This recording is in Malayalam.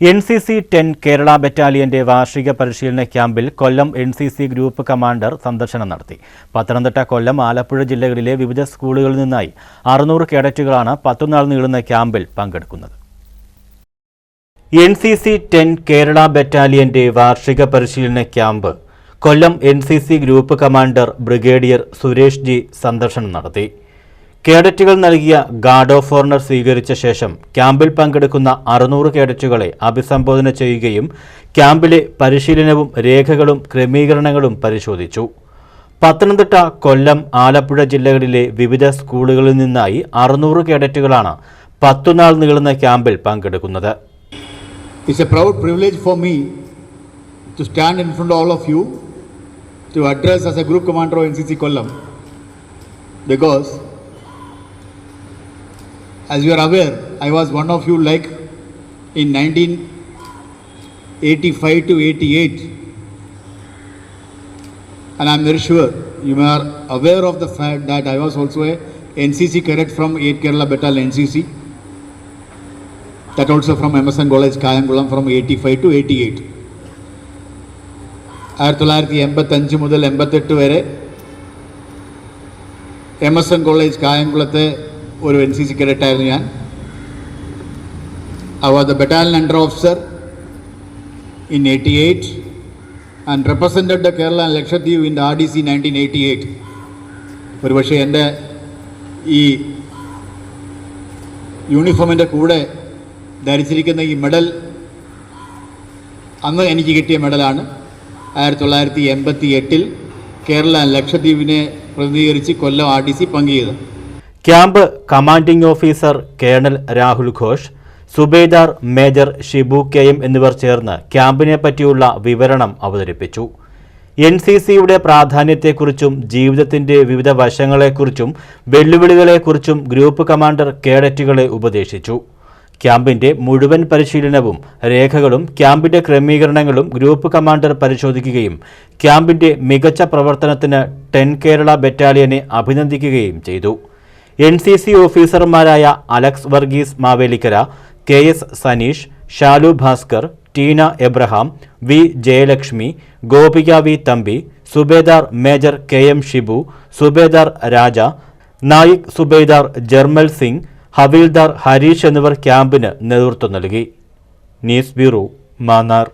N C C ten Kerala ബറ്റാലിയന്റെ വാർഷിക പരിശീലന ക്യാമ്പിൽ Kollam N C C group commander സന്ദർശനം നടത്തി. പത്തനംതിട്ട കൊല്ലം ആലപ്പുഴ ജില്ലകളിലെ വിവിധ സ്കൂളുകളിൽ നിന്നായി അറുന്നൂറ് കേഡറ്റുകളാണ് പത്തുനാൾ നീളുന്ന ക്യാമ്പിൽ പങ്കെടുക്കുന്നത്. N C C ten Kerala ബറ്റാലിയന്റെ വാർഷിക പരിശീലന camp Kollam N C C group commander brigadier Suresh G സന്ദർശനം നടത്തി. കേഡറ്റുകൾ നൽകിയ ഗാർഡ് ഓഫ് ഓണർ സ്വീകരിച്ച ശേഷം ക്യാമ്പിൽ പങ്കെടുക്കുന്ന അറുന്നൂറ് കേഡറ്റുകളെ അഭിസംബോധന ചെയ്യുകയും ക്യാമ്പിലെ പരിശീലനവും രേഖകളും ക്രമീകരണങ്ങളും പരിശോധിച്ചു. പത്തനംതിട്ട കൊല്ലം ആലപ്പുഴ ജില്ലകളിലെ വിവിധ സ്കൂളുകളിൽ നിന്നായി അറുന്നൂറ് കേഡറ്റുകളാണ് പത്തുനാൾ നീളുന്ന ക്യാമ്പിൽ പങ്കെടുക്കുന്നത്. Because as you are aware I was one of you like in 1985 to 88 and I'm very sure you are aware of the fact that I was also a NCC cadet from 8 Kerala Battalion NCC that also from Emerson College Kayangulam from 85 to 88 ആയിരത്തി തൊള്ളായിരത്തി എൺപത്തഞ്ച് മുതൽ എൺപത്തെട്ട് വരെ എം എസ് എൻ കോളേജ് കായംകുളത്തെ ഒരു എൻ സി സി കേഡറ്റായിരുന്നു ഞാൻ. I was the battalion under officer in eighty eight and represented the Kerala Lakshadweep in the R D C nineteen eighty eight ഒരുപക്ഷെ എന്റെ ഈ യൂണിഫോമിന്റെ കൂടെ ധരിച്ചിരിക്കുന്ന ഈ മെഡൽ അന്ന് എനിക്ക് കിട്ടിയ മെഡലാണ് ആയിരത്തി തൊള്ളായിരത്തി എൺപത്തി എട്ടിൽ കേരള ലക്ഷദ്വീപിനെ പ്രതിനിധീകരിച്ച് Kollam R D C പങ്കുചെയ്തത്. Camp commanding officer colonel Rahul Ghosh subedar major Shibu K M എന്നിവർ ചേർന്ന് ക്യാമ്പിനെ പറ്റിയുള്ള വിവരണം അവതരിപ്പിച്ചു. എൻ സി സിയുടെ പ്രാധാന്യത്തെക്കുറിച്ചും ജീവിതത്തിന്റെ വിവിധ വശങ്ങളെക്കുറിച്ചും വെല്ലുവിളികളെക്കുറിച്ചും ഗ്രൂപ്പ് കമാൻഡർ കേഡറ്റുകളെ ഉപദേശിച്ചു. ക്യാമ്പിന്റെ മുഴുവൻ പരിശീലനവും രേഖകളും ക്യാമ്പിന്റെ ക്രമീകരണങ്ങളും ഗ്രൂപ്പ് കമാൻഡർ പരിശോധിക്കുകയും ക്യാമ്പിന്റെ മികച്ച പ്രവർത്തനത്തിന് ടെൻ കേരള ബറ്റാലിയനെ അഭിനന്ദിക്കുകയും ചെയ്തു. എൻ സി സി ഓഫീസർമാരായ Alex Varghese Mavelikkara K S Saneesh Shalu Bhaskar Teena Abraham V Jayalakshmi Gopika V Thampi subedar major K M Shibu subedar Raja Naik subedar Jarmal Singh havildar Harish എന്നിവർ ക്യാമ്പിന് നേതൃത്വം നൽകി. News bureau Mannar.